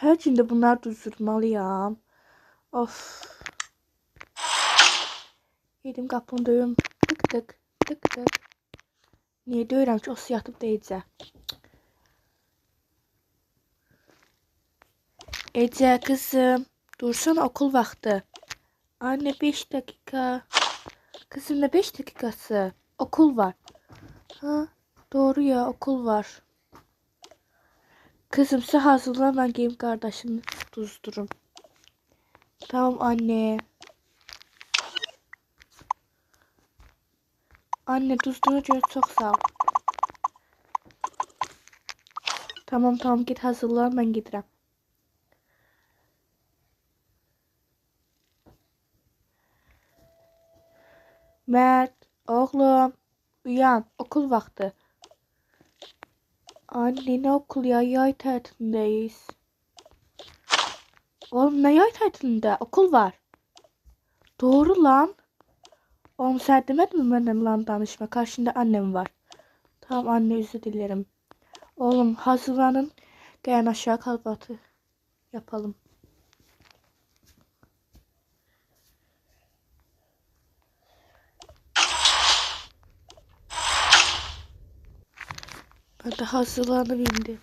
Her günde bunlar düzdürmeliyim. Of. Yedim qapını döyüm. Tık tık. Tık tık. Niye döyürəm ki, o su yatıb deyəcək. Ece kızım. Dursana okul vakti. Anne 5 dakika. Kızım ne 5 dakikası? Okul var. Ha, doğru ya okul var. Kızım size hazırlan giyim kardeşimi tuzdurum. Tamam anne. Anne tuzduğuna göre çok sağ ol. Tamam tamam git hazırlan ben gidirəm. Mert, oğlum, uyan, okul vakti. Anne ne okul ya, yay tatilindeyiz. Oğlum ne yay tatilinde? Okul var. Doğru lan. Oğlum sen demedin mi benimle lan danışma? Karşında annem var. Tamam anne özür dilerim. Oğlum hazırlanın. Gelin aşağı kahvaltı yapalım. Ben de hazırlandım şimdi.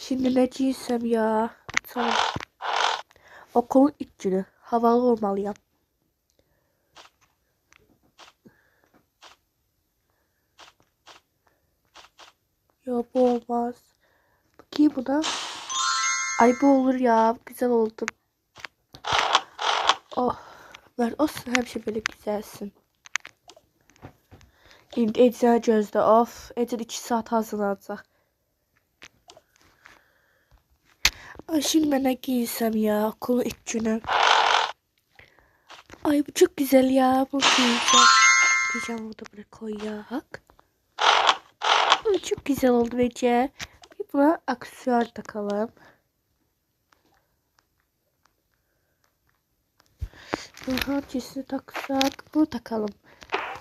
Şimdi ne giysem ya? Açalım. Okulun ilk günü. Havalı olmalıyım. Ya bu olmaz. Bakayım buna. Ay bu olur ya. Güzel oldu. Oh. Ver olsun her şey böyle güzelsin. İndi Ece gözdə. Of. Ece 2 saat hazırlanacaq. Ay şimdi ben ne giysem ya okulu ilk günü. Ay bu çok güzel ya. Bu giyeceğim. Pijamamı da buraya koyak. Ay, çok güzel oldu Ece. Bir buna aksesuar takalım. Bunu hangisini taksak? Bunu takalım.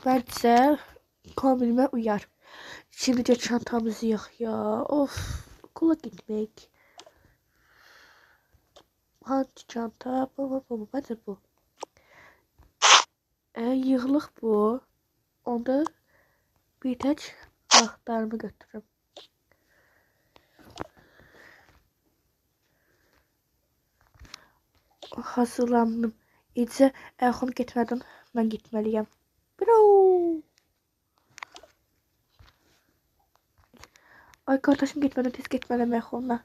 Bence kombinime uyar. Şimdi de çantamızı yak ya. Of. Okula gitmek. Hangi çanta? Bu bu bu. bu. Bence bu. E, yığılıq bu. Onda bir tək axtarımı götürürüm. Hazırlandım. İyice Erxon getmədən mən getməliyəm. Bro. Ay kardeşim gitmeden tez gitmeden Erxonla.